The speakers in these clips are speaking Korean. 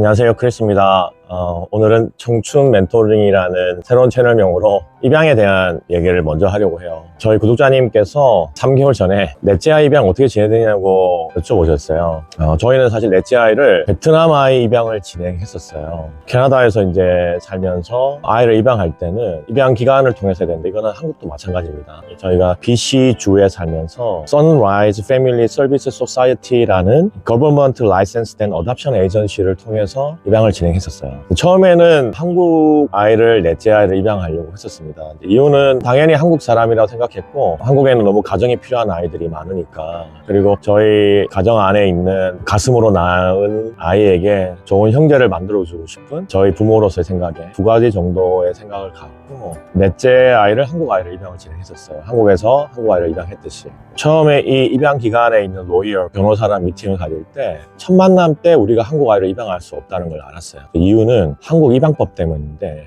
안녕하세요. 크리스입니다 어, 오늘은 청춘 멘토링이라는 새로운 채널명으로 입양에 대한 얘기를 먼저 하려고 해요. 저희 구독자님께서 3개월 전에 넷째 아이 입양 어떻게 지내느냐고 여쭤보셨어요. 어, 저희는 사실 넷째 아이를 베트남 아이 입양을 진행했었어요. 캐나다에서 이제 살면서 아이를 입양할 때는 입양 기간을 통해서 해야 되는데 이거는 한국도 마찬가지입니다. 저희가 BC 주에 살면서 Sunrise Family Service Society라는 Government Licensed Adoption Agency를 통해서 입양을 진행했었어요 처음에는 한국 아이를 넷째 아이를 입양하려고 했었습니다. 이유는 당연히 한국 사람이라고 생각했고 한국에는 너무 가정이 필요한 아이들이 많으니까. 그리고 저희 가정 안에 있는 가슴으로 낳은 아이에게 좋은 형제를 만들어주고 싶은 저희 부모로서의 생각에 두 가지 정도의 생각을 갖고 넷째 아이를 한국 아이를 입양을 진행했었어요. 한국에서 한국 아이를 입양했듯이. 처음에 이 입양 기간에 있는 로이어 변호사랑 미팅을 가질 때 첫 만남 때 우리가 한국 아이를 입양할 수 없다는 걸 알았어요. 그 이유는 한국 입양법 때문인데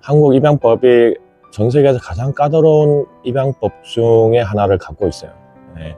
한국 입양법이 전 세계에서 가장 까다로운 입양법 중에 하나를 갖고 있어요. 네.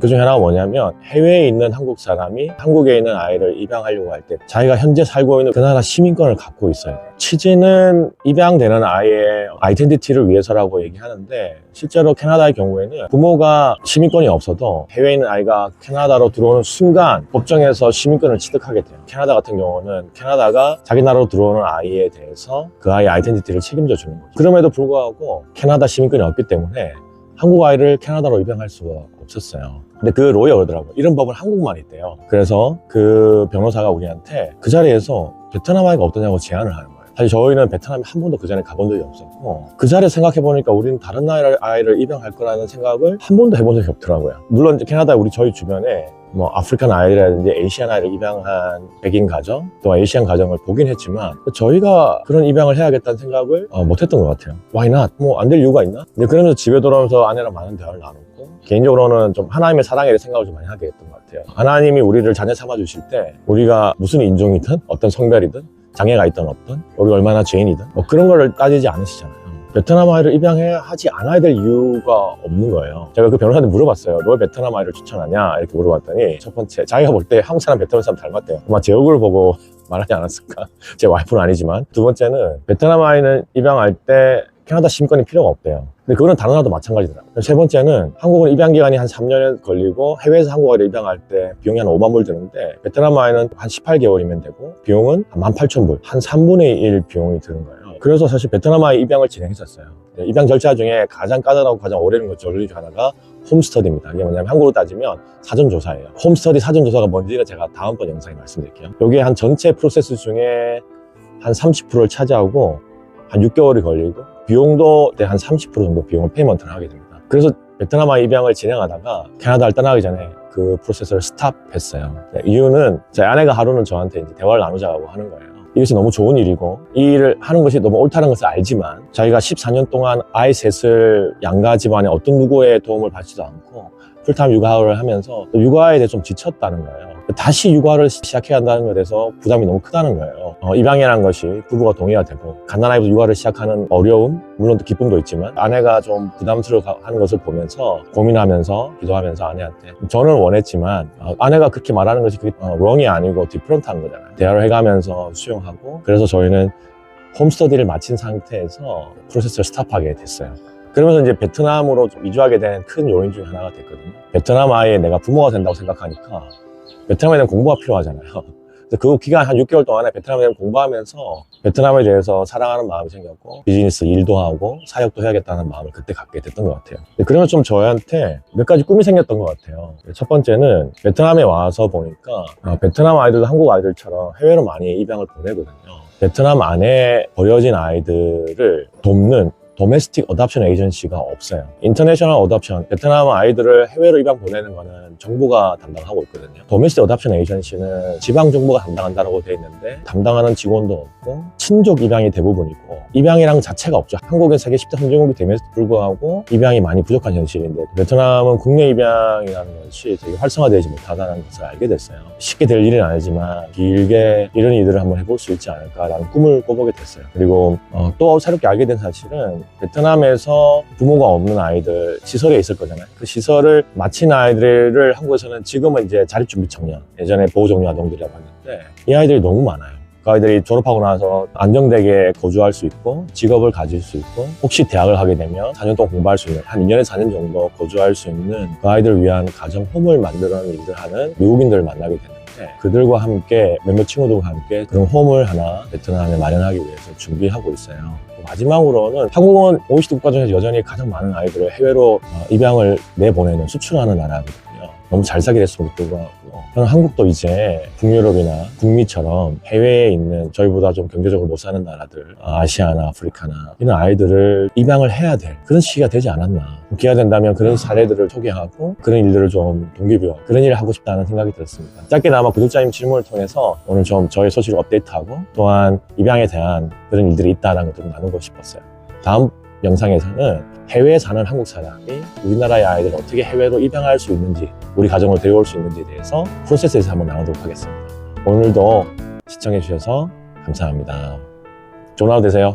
그 중에 하나가 뭐냐면 해외에 있는 한국 사람이 한국에 있는 아이를 입양하려고 할 때 자기가 현재 살고 있는 그 나라 시민권을 갖고 있어요. 취지는 입양되는 아이의 아이덴티티를 위해서라고 얘기하는데 실제로 캐나다의 경우에는 부모가 시민권이 없어도 해외에 있는 아이가 캐나다로 들어오는 순간 법정에서 시민권을 취득하게 돼요. 캐나다 같은 경우는 캐나다가 자기 나라로 들어오는 아이에 대해서 그 아이의 아이덴티티를 책임져 주는 거죠. 그럼에도 불구하고 캐나다 시민권이 없기 때문에 한국 아이를 캐나다로 입양할 수가 없었어요. 근데 그 로이어 그러더라고요. 이런 법은 한국만 있대요. 그래서 그 변호사가 우리한테 그 자리에서 베트남 아이가 어떠냐고 제안을 하는 거예요. 사실 저희는 베트남에 한 번도 그 전에 가본 적이 없었고 그 자리에 생각해보니까 우리는 다른 나라의 아이를 입양할 거라는 생각을 한 번도 해본 적이 없더라고요. 물론 캐나다 우리 저희 주변에 뭐 아프리칸 아이라든지 에이시안 아이를 입양한 백인 가정 또 에이시안 가정을 보긴 했지만 저희가 그런 입양을 해야겠다는 생각을 어, 못했던 것 같아요. Why not? 뭐 안 될 이유가 있나? 근데 그러면서 집에 돌아오면서 아내랑 많은 대화를 나눴고 개인적으로는 좀 하나님의 사랑에 대해 생각을 좀 많이 하게 됐던 것 같아요. 하나님이 우리를 자녀 삼아 주실 때 우리가 무슨 인종이든 어떤 성별이든 장애가 있든 없든 우리 얼마나 죄인이든 뭐 그런 거를 따지지 않으시잖아요. 베트남 아이를 입양해야 하지 않아야 될 이유가 없는 거예요. 제가 그 변호사한테 물어봤어요. 너왜 베트남 아이를 추천하냐? 이렇게 물어봤더니 첫 번째 자기가 볼 때 한국 사람 베트남 사람 닮았대요. 아마 제 얼굴 보고 말하지 않았을까? 제 와이프는 아니지만 두 번째는 베트남 아이는 입양할 때 캐나다 시민권이 필요가 없대요. 근데 그거는 다른 나라도 마찬가지더라고요. 세 번째는 한국은 입양 기간이 한 3년 걸리고 해외에서 한국 아이를 입양할 때 비용이 한 5만 불 드는데 베트남 아이는 한 18개월이면 되고 비용은 한 18,000불, 한 3분의 1 비용이 드는 거예요. 그래서 사실 베트남 아이 입양을 진행했었어요. 네, 입양 절차 중에 가장 까다롭고 가장 오래 걸리는 것중 하나가 홈스터디입니다. 이게 뭐냐면 한국으로 따지면 사전조사예요. 홈스터디 사전조사가 뭔지는 제가 다음번 영상에 말씀드릴게요. 여기에 한 전체 프로세스 중에 한 30%를 차지하고 한 6개월이 걸리고 비용도 한 30% 정도 비용을 페이먼트를 하게 됩니다. 그래서 베트남 아이 입양을 진행하다가 캐나다를 떠나기 전에 그 프로세스를 스탑했어요. 네, 이유는 제 아내가 하루는 저한테 이제 대화를 나누자고 하는 거예요. 이것이 너무 좋은 일이고 이 일을 하는 것이 너무 옳다는 것을 알지만 자기가 14년 동안 아이 셋을 양가 집안의 어떤 누구의 도움을 받지도 않고 풀타임 육아를 하면서 또 육아에 대해 좀 지쳤다는 거예요. 다시 육아를 시작해야 한다는 것에 대해서 부담이 너무 크다는 거예요. 어, 입양이라는 것이 부부가 동의가 되고 갓난아이부터 육아를 시작하는 어려움, 물론 또 기쁨도 있지만 아내가 좀 부담스러워하는 것을 보면서 고민하면서 기도하면서 아내한테 저는 원했지만 어, 아내가 그렇게 말하는 것이 그게 어, wrong이 아니고 디프런트한 거잖아요. 대화를 해가면서 수용하고 그래서 저희는 홈스터디를 마친 상태에서 프로세스를 스탑하게 됐어요. 그러면서 이제 베트남으로 좀 이주하게 된 큰 요인 중에 하나가 됐거든요. 베트남 아이에 내가 부모가 된다고 생각하니까 베트남에 대한 공부가 필요하잖아요. 그 기간 한 6개월 동안에 베트남에 대한 공부하면서 베트남에 대해서 사랑하는 마음이 생겼고 비즈니스 일도 하고 사역도 해야겠다는 마음을 그때 갖게 됐던 것 같아요. 그러면 좀 저한테 몇 가지 꿈이 생겼던 것 같아요. 첫 번째는 베트남에 와서 보니까 아, 베트남 아이들도 한국 아이들처럼 해외로 많이 입양을 보내거든요. 베트남 안에 버려진 아이들을 돕는 도메스틱 어답션 에이전시가 없어요. 인터내셔널 어답션, 베트남 아이들을 해외로 입양 보내는 거는 정부가 담당하고 있거든요. 도메스틱 어답션 에이전시는 지방 정부가 담당한다고 돼 있는데 담당하는 직원도 없고 친족 입양이 대부분이고 입양이랑 자체가 없죠. 한국은 세계 10대 선진국이 됨에도 불구하고 입양이 많이 부족한 현실인데 베트남은 국내 입양이라는 것이 되게 활성화되지 못하다는 것을 알게 됐어요. 쉽게 될 일은 아니지만 길게 이런 일들을 한번 해볼 수 있지 않을까라는 꿈을 꿔보게 됐어요. 그리고 어, 또 새롭게 알게 된 사실은 베트남에서 부모가 없는 아이들 시설에 있을 거잖아요. 그 시설을 마친 아이들을 한국에서는 지금은 이제 자립준비 청년, 예전에 보호종료 아동들이라고 했는데 이 아이들이 너무 많아요. 그 아이들이 졸업하고 나서 안정되게 거주할 수 있고 직업을 가질 수 있고 혹시 대학을 하게 되면 4년 동안 공부할 수 있는 한 2년에서 4년 정도 거주할 수 있는 그 아이들을 위한 가정 홈을 만드는 일을 하는 미국인들을 만나게 되는데 그들과 함께 몇몇 친구들과 함께 그런 홈을 하나 베트남에 마련하기 위해서 준비하고 있어요. 마지막으로는 한국은 OECD 국가 중에서 여전히 가장 많은 아이들을 해외로 어, 입양을 내보내는 수출하는 나라거든요. 너무 잘 살게 됐음에도 불구하고 저는 한국도 이제 북유럽이나 북미처럼 해외에 있는 저희보다 좀 경제적으로 못 사는 나라들 아, 아시아나 아프리카나 이런 아이들을 입양을 해야 될 그런 시기가 되지 않았나. 기회가 된다면 그런 사례들을 소개하고 그런 일들을 좀 동기부여 그런 일을 하고 싶다는 생각이 들었습니다. 짧게나마 구독자님 질문을 통해서 오늘 좀 저의 소식을 업데이트하고 또한 입양에 대한 그런 일들이 있다는 것들을 나누고 싶었어요. 다음 영상에서는 해외에 사는 한국 사람이 우리나라의 아이들을 어떻게 해외로 입양할 수 있는지 우리 가정으로 데려올 수 있는지에 대해서 프로세스에서 한번 나누도록 하겠습니다. 오늘도 시청해 주셔서 감사합니다. 좋은 하루 되세요.